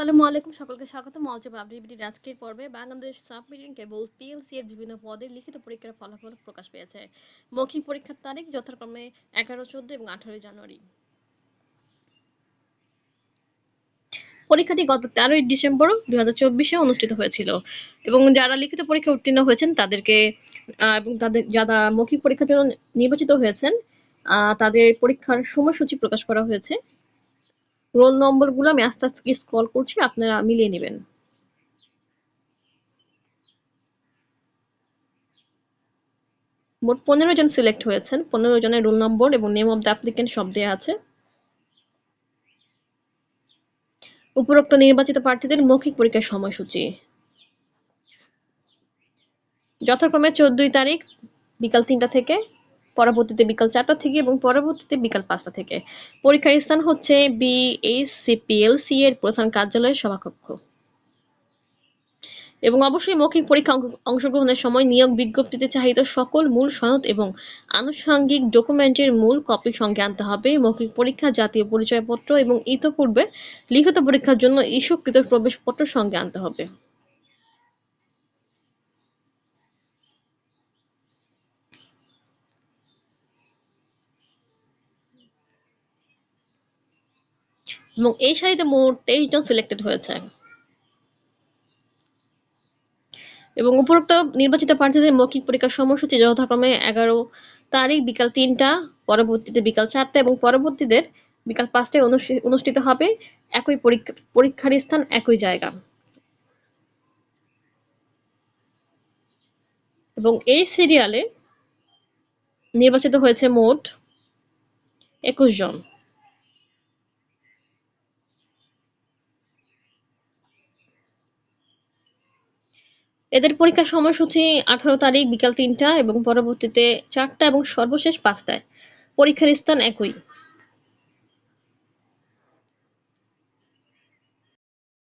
আসসালামু আলাইকুম, সকলকে স্বাগত আপডেট আজকের পর্বে বাংলাদেশ সাবমেরিন কেবল পিএলসি এর বিভিন্ন পদের লিখিত পরীক্ষার ফলাফল প্রকাশ পেয়েছে। মৌখিক পরীক্ষার তারিখ যথাক্রমে এগারো, চোদ্দ এবং জানুয়ারি। পরীক্ষাটি গত তেরোই ডিসেম্বর দুই হাজার চব্বিশে অনুষ্ঠিত হয়েছিল এবং যারা লিখিত পরীক্ষা উত্তীর্ণ হয়েছেন তাদেরকে এবং তাদের, যারা মৌখিক পরীক্ষার জন্য নির্বাচিত হয়েছেন তাদের পরীক্ষার সময়সূচি প্রকাশ করা হয়েছে। রোল নম্বরগুলো আমি আস্তে আস্তে স্ক্রল করছি, আপনারা মিলিয়ে নেবেন। মোট পনেরো জন সিলেক্ট হয়েছেন, পনেরো জনের রোল নম্বর এবং নেম অব দ্য অ্যাপ্লিকেন্ট সব দেওয়া আছে। উপরোক্ত নির্বাচিত প্রার্থীদের মৌখিক পরীক্ষার সময়সূচি। যথাক্রমে চোদ্দই তারিখ বিকাল তিনটা থেকে পরবর্তীতে বিকাল চারটা থেকে এবং পরবর্তীতে বিকাল পাঁচটা থেকে। পরীক্ষার স্থান হচ্ছে বিএসসিপিএলসি এর প্রধান কার্যালয়ের সভাকক্ষ। এবং অবশ্যই মৌখিক পরীক্ষা অংশগ্রহণের সময় নিয়োগ বিজ্ঞপ্তিতে চাহিত সকল মূল সনদ এবং আনুষঙ্গিক ডকুমেন্টের মূল কপি সঙ্গে আনতে হবে। মৌখিক পরীক্ষা, জাতীয় পরিচয়পত্র এবং ইতপূর্বে লিখিত পরীক্ষার জন্য ইস্যুকৃত প্রবেশপত্র সঙ্গে আনতে হবে। এবং এই সারিতে মোট তেইশ জন সিলেক্টেড হয়েছে। এবং উপরোক্ত নির্বাচিত প্রার্থীদের মৌখিক পরীক্ষার সময়সূচি যথাক্রমে এগারো তারিখ বিকাল তিনটা, পরবর্তীতে বিকাল চারটা এবং পরবর্তীদের বিকাল পাঁচটায় অনুষ্ঠি- অনুষ্ঠিত হবে একই পরীক্ষা, পরীক্ষার স্থান একই জায়গা। এবং এই সিরিয়ালে নির্বাচিত হয়েছে মোট একুশ জন। এদের পরীক্ষার সময়সূচি আঠারো তারিখ বিকাল তিনটা এবং পরবর্তীতে চারটা এবং সর্বশেষ পাঁচটায়। পরীক্ষার স্থান একই।